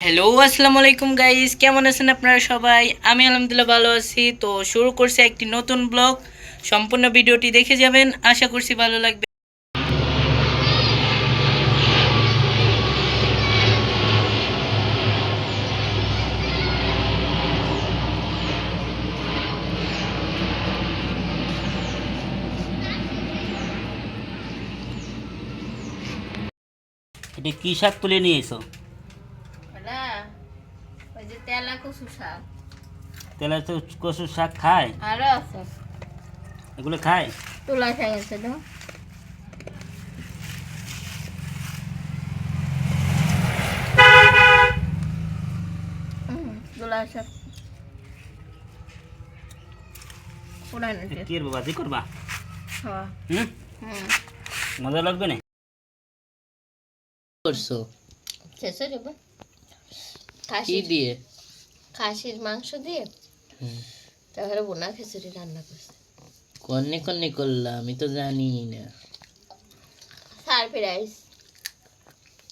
Hello আসসালামু আলাইকুম guys কেমন আছেন আপনারা সবাই? আমি আলহামদুলিল্লাহ ভালো আছি। তো শুরু করছি একটি নতুন ব্লগ সম্পূর্ণ ভিডিওটি দেখে যাবেন। আশা করছি ভালো লাগবে। এটা কি শাক তুলে নিয়ে এসো? ওটা ওই যে তেলা কচু শাক। তেলা তো কচুর শাক খায়? আরও আছে। এগুলো খায়? তোলা শাক আছে তো। শাক কি বাজি করবা? হ্যাঁ হুম? হুম। মজা লাগবে না? করছ? শেষে দিয়ে? খাসির মাংস দিয়ে তারপরে বোনা খিচুড়ি রান্না করছে। কন্নে কন্নে করলাম আমি তো জানি না। সারপ্রাইজ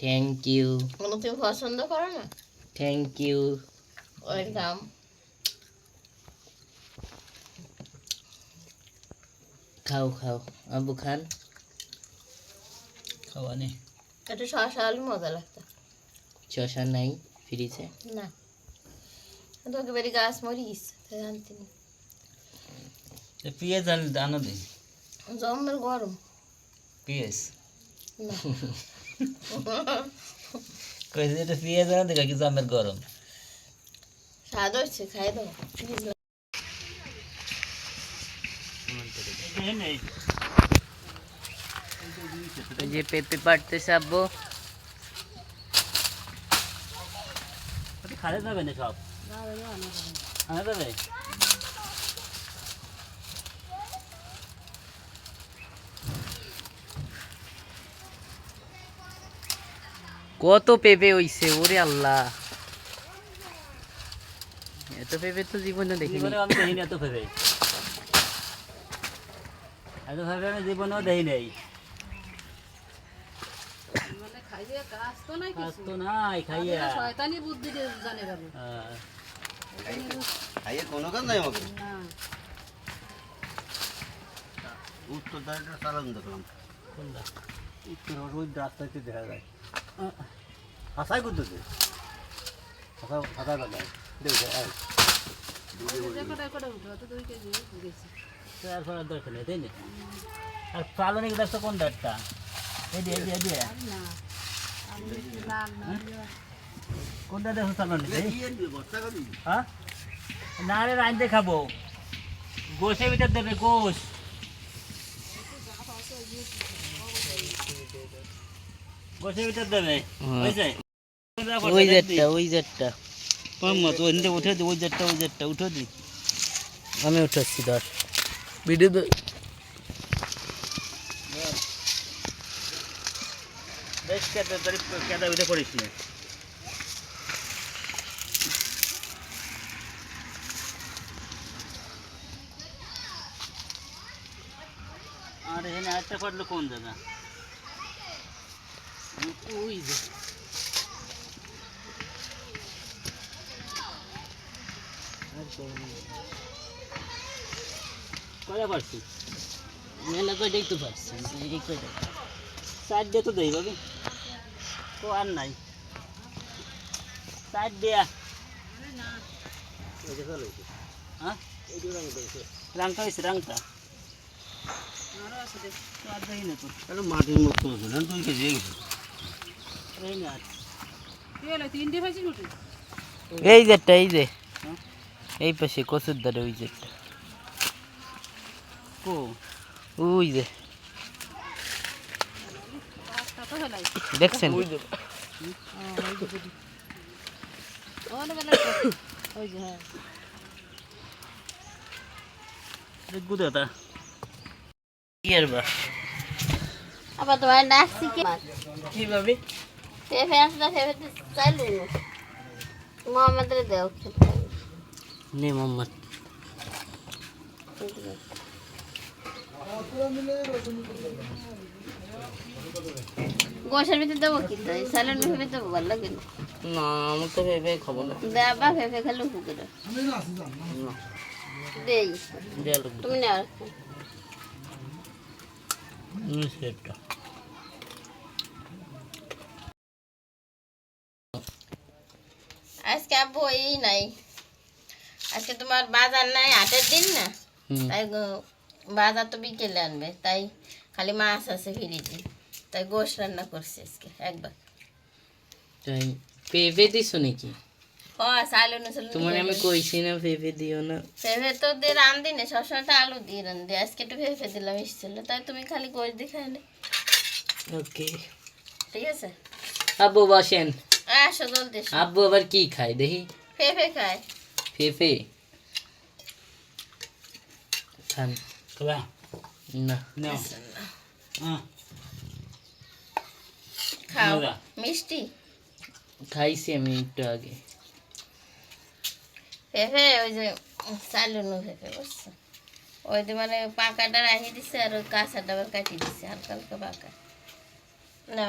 থ্যাংক ইউ কোনো তুমি পছন্দ করো না? Thank you welcome. খাও খাও। আবু খান? খাওয়া নেই। একটু শসা আলু মজা লাগতো। চষা নাই ফ্রিজে? না। তোকে বেরি গাছ মরিস তাই জানতি না পেঁয়াজ আনো দিন জমের গরম পেঁয়াজ কইছে এটা পেঁয়াজ আনো দেখা কি জামের গরম স্বাদ হচ্ছে খাই দাও যে পেঁপে পাড়তেছে আব্বু খালে যাবে না সব? আনা যাবে কত পেঁপে হইছে ওরে আল্লাহ। এত পেঁপে তো জীবনে দেখিনি। আমি দেখিনি এত ভেবে এত ভেবে আমি জীবনেও দেই নাই। কাজ তো নাই খাইয়া। শয়তানি বুদ্ধি হ্যাঁ। খাইয়ে কোনো কাজ নাই আমাকে উত্তর দাঁড়িয়ে চালান দেখলাম। কোনটা? উত্তর ওই রাস্তাতে দেখা যায়। হাসাই করতেছে হাসা হাসা বাগায় দেখে এই তো আর করার দরকার নেই তাই না? আর পালনিক দেখছ কোন দাঁড়টা এদি হ্যাঁ? কোনটা দেখো চালনি করি। হ্যাঁ? না রে রাঁধতে খাব গোসের ভিতর দেবে গোস গোসের ভিতর দেবে। হয়েছে? ওই জেটটা ওই জেটটা। মোহাম্মদ ওই উঠে দি ওই জেটটা ওই জেটটা উঠে দি। আমি উঠাচ্ছি ধর ভিডিও বেশ কেটে কেটে উঠে করিস না আর আরেকটা করল কোন জায়গা ওই যে। কয়টা পারছি? মেলা করে দেখতে পাচ্ছি সাইড দিয়ে তো দেই বাবু। তো আর নাই। সাইড দিয়া হ্যাঁ? রাংটা হয়েছে রাংটা তো আর দেই না তো তাহলে মাটির মতো আছে না দুই কেজি গেছে এই না আর। এই জেটটা এই যে হ্যাঁ? এই পাশে কচুর ধারে ওই জেটটা কো ওই যে দেখছেন দেখব দাদা কি আর বা আবার তোমার ডাকছি কি? কীভাবে? পেঁপে আসলে পেঁপে চালু মোহাম্মদের দেও নে মোহাম্মদ। গোসের ভিতরে দেবো কি তাই স্যালাড ভেবে দেবো ভালো লাগে না। না আমার তো ভেবে খাব না। দেবা ভেবে খেলে হুকুরে দেই তুমি না সেটা আজকে আব্বু এই নাই আজকে তোমার বাজার নাই হাটের দিন না হুম তাই গো- বাজার তো বিকেলে আনবে তাই খালি মাছ আছে ফ্রিজে তাই গোশ রান্না করছি আজকে একবার তাই পেঁপে দিছো নাকি ও চালু নছিল তোমার আমি কইছি না পেঁপে দিও না। ভেবে তো দিয়ে রান্ধি না সবসময় তো আলু দিয়ে রান্ধি আজকে একটু ভেবে দিলাম এসেছিল তাই তুমি খালি গোশ দিয়ে খাই নে। ওকে ঠিক আছে। আব্বু বসেন। আসো জলদি এসো। আব্বু আবার কি খায় দেখি। ফেফে খায়। পেঁপে খান খাবা না। নাও। হ্যাঁ খাও। মজা। মিষ্টি? খাইছি আমি একটু আগে। ফেফে ওই যে চালু নো ফেফে বুঝছ? ওই যে মানে পাকাটা রাখি দিছে আর ওই কাঁচাটা আবার কাটি দিছে হালকা হালকা পাকা। না।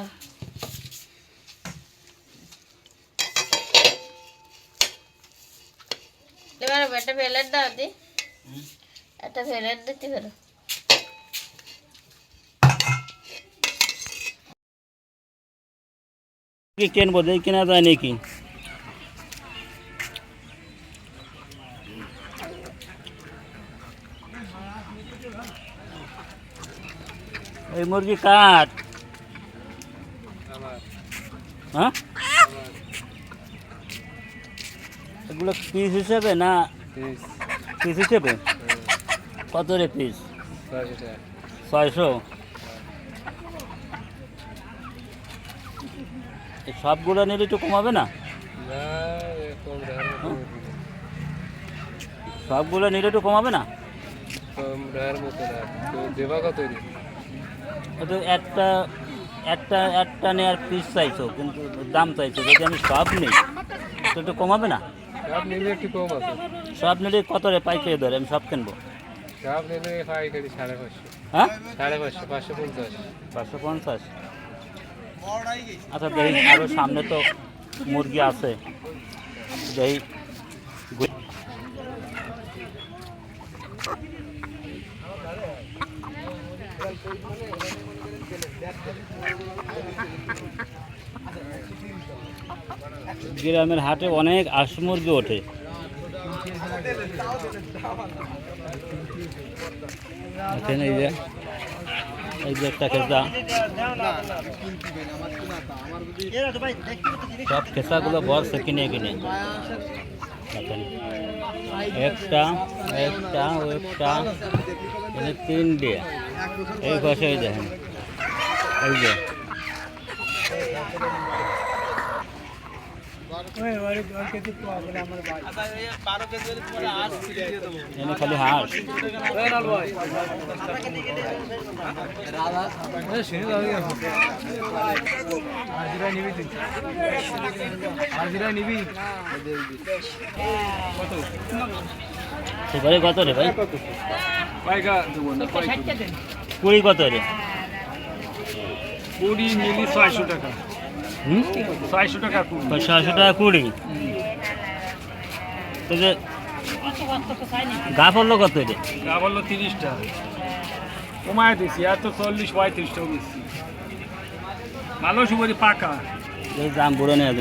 এবার একটা ভেলেট দাও দি। একটা ভেলেট দিতে পারো। কি কেনবো দেখি কেনা যায় নাকি? এই মুরগি কাট। হ্যাঁ? এগুলো পিস হিসেবে না পিস হিসেবে? কত রে পিস ছয়শো সবগুলো নিলে একটু কমাবে না? হ্যাঁ? সবগুলো নিলে একটু কমাবে না? ও তো একটা একটা একটা নেওয়ার পিস চাইছো কিন্তু দাম চাইছো যদি আমি সব নিই তো একটু কমাবে না? সব নিলে একটু কম আছে সব নিলে কত রে? পাইকারি ধরে আমি সব কিনবো। সব নিলে পাইকারি সাড়ে পাঁচশো। হ্যাঁ? সাড়ে পাঁচশো পাঁচশো পঞ্চাশ। পাঁচশো পঞ্চাশ। আচ্ছা দেখি আরও সামনে তো মুরগি আছে। দেখি গ্রামের হাটে অনেক হাঁস মুরগি ওঠে। এখানে এই যে এই যে একটা খেসা সব খেসাগুলো বর্ষে কিনে কিনে। দেখেন। একটা একটা, ও একটা, এখানে তিনটে। এই পাশে এই দেখেন। এই যে খালি হাঁস কত রে ভাই কুড়ি কত রে? কুড়ি মিলি ছয়শো টাকা। হুম? ছয়শো টাকা কুড়ি। ছশো টাকা কুড়ি। তো গা পড়ল কত রে যা বলল তিরিশটা। কমায় দিছি এত চল্লিশ পঁয়ত্রিশ দিচ্ছি ভালো সুপারি পাকা।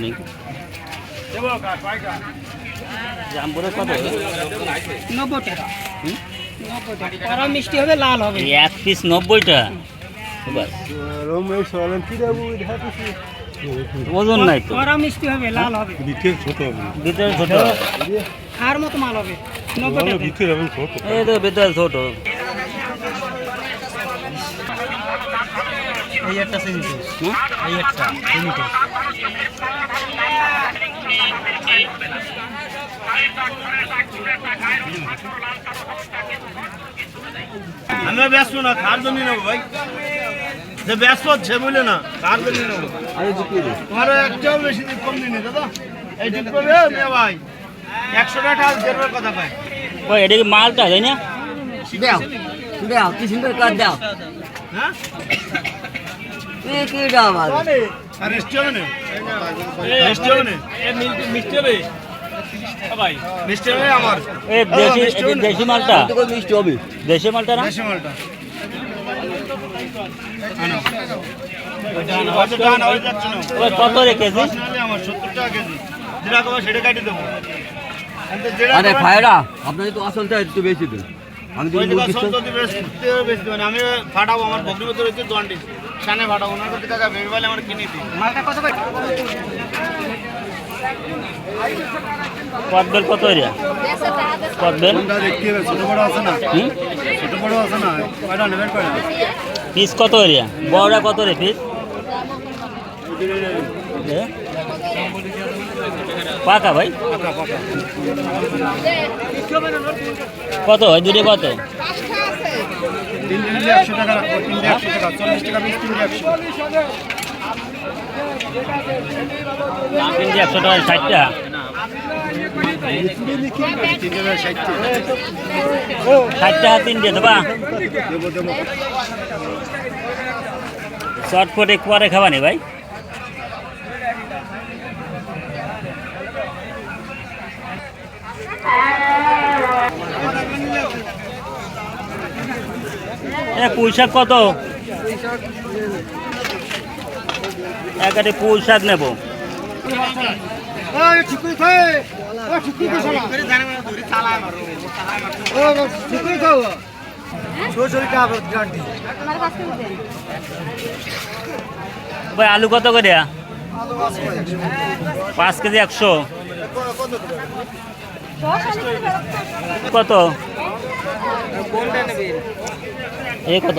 নেই দেবো কত? নব্বই টাকা। মিষ্টি হবে লাল হবে। এক পিস নব্বই টাকা বাস ওজন নাই তো। কড়া মিষ্টি হবে লাল হবে। ভিতরে ছোট খাওয়ার মতো মাল হবে নব্বই টাকা। এই তো ভিতরে ছোট। এই একটা সেমি এই একটা সেমি আমরা ব্যস্ত না কার জন্য নেব ভাই। যে ব্যস্ত হচ্ছে বুঝলে না? কার জন্য? তোমার একটাও বেশি কম দিনে দাদা। এই ঠিক করবে? মেয়ে ভাই একশো টাকা দেড়বার কথা ভাই এটা কি মালটা তাই না? দাও দাও কি সুন্দর কাট দাও। হ্যাঁ? কি কি দাও আমার বলে আর রেস্টি হবে না রেস্টি হবে না মিষ্টি হবে? মিষ্টি হবে আমার। দেশি মালটা? দেশি মালটা না? দেশি মালটা। দেবো কিন্তু যেটা আরে ভাইরা আপনাদের তো আসলটা একটু বেশি দিন। আমি যদি। আমি ফাটাবো আমার ভিতরে হচ্ছে জন্ডিস সানে ফাটাবো ওনার কাছে টাকা বেবি বলে আমার কিনে দিই কত এরিয়া কত এরিয়া বড় বড় কয়টা পিস কত এরিয়া বড়টা কত রে পিস? পাকা ভাই? কত ওই দুটো কত? একশো টাকা একশো টাকা, চল্লিশ টাকা একশো তিনটে একশো টাকা ষাট টাকা তিনটে ষাট টাকা তিনটে দেবা চটপট একটু পরে খাবানি ভাই শাক কত একাটি পুঁই শাক নেব। ভাই আলু কত করে? পাঁচ কেজি একশো। কত? এ কত?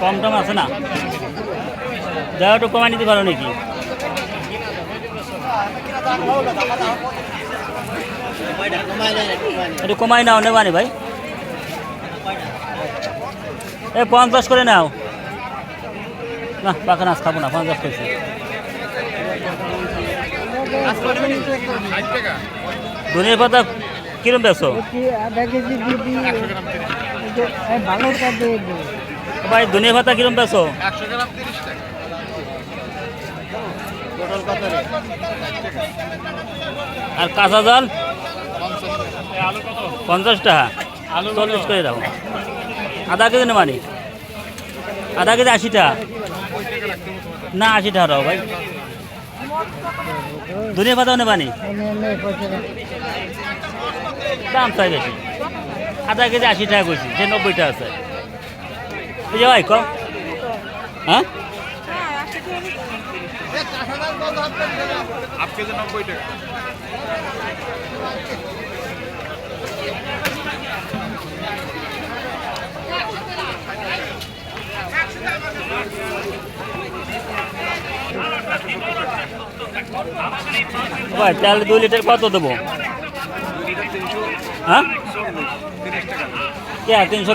কম টম আছে না? দেওয়া কমাই নিতে পারো নাকি? একটু কমাই নাও নেবানি ভাই। এ, পঞ্চাশ করে নাও। না বাকানাস খাব না, পঞ্চাশ কেজি ধনিয়া পাতা কিরম বেছো ভাই ধনিয়া পাতা কিরম বেছো আর কাঁচা জল? পঞ্চাশ টাকা। চল্লিশ করে দাও। আধা কেজি নেবানি আধা কেজি আশি টাকা। না আশি টাকা দাও ভাই। ধনিয়া পাতাও নেবানি দাম চাই বেশি। আধা কেজি আশি টাকা কইছি যে নব্বই টাকা আছে। যে ভাই কম হ্যাঁ? ভাই তাহলে দুই লিটার কত দেবো? হ্যাঁ? কে তিনশো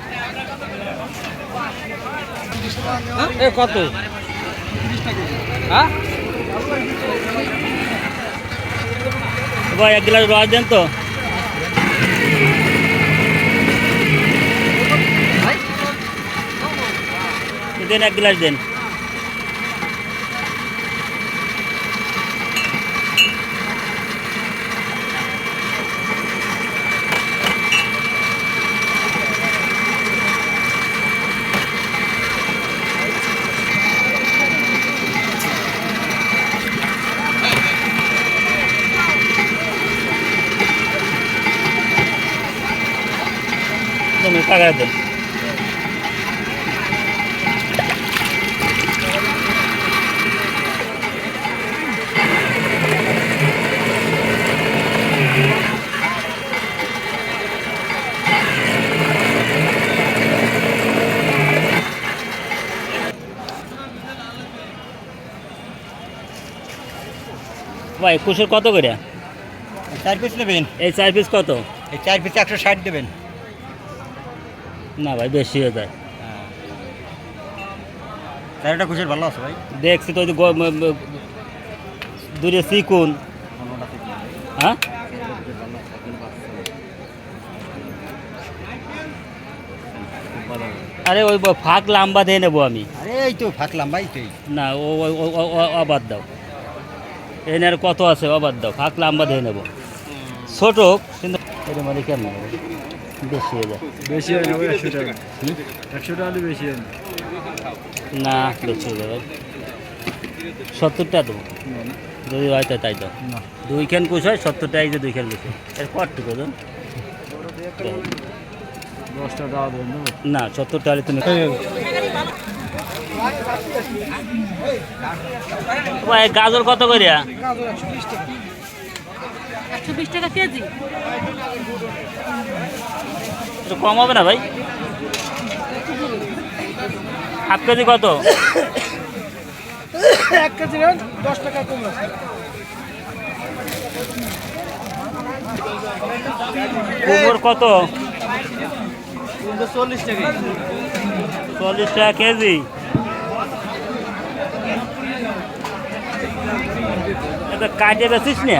এ কত? হ্যাঁ? এক গ্লাস রস দেন তো। দেন এক গ্লাস দেন। তুমি টাকা দেন। ভাই কুশের কত করে চার পিস নেবেন। এই চার পিস কত? এই চার পিস একশো ষাট দেবেন। না ভাই বেশি হয়ে যায়। চারটা কুশের ভালো আছে ভাই? দেখছি তো দূরে চিকুন। হ্যাঁ? আরে ওই ফাঁক লাম্বা দিয়ে নেব আমি। আরে এই তো ফাঁকলাম ভাই তুই না ও অবাদ দাও। এনে আর কত আছে অবাদ দাও। ফাঁক লাম্বা দিয়ে নেব। ছোট হোক, কিন্তু এটা মানে কেমন? বেশি হয়ে যায় বেশি হয় না ওই একশো টাকা। একশো টাকা হলে বেশি হয় না বেশি হয়ে যাবে সত্তরটা দেবো। যদি হয় তো তাই দাও দুই খান কুশ হয় সত্তরটা এই যে দুই খান কুশ এর কটটুকু দেন? দশটা টাকা দেবেন না? সত্তরটা হলে তুমি ভাই গাজর কত করে একশো বিশ টাকা কেজি। একটু কম হবে না ভাই? হাফ কেজি কত? এক কেজি দশ টাকা কম আছে। গোবর কত? চল্লিশ টাকা চল্লিশ টাকা কেজি। এটা কাটে বেছিস না?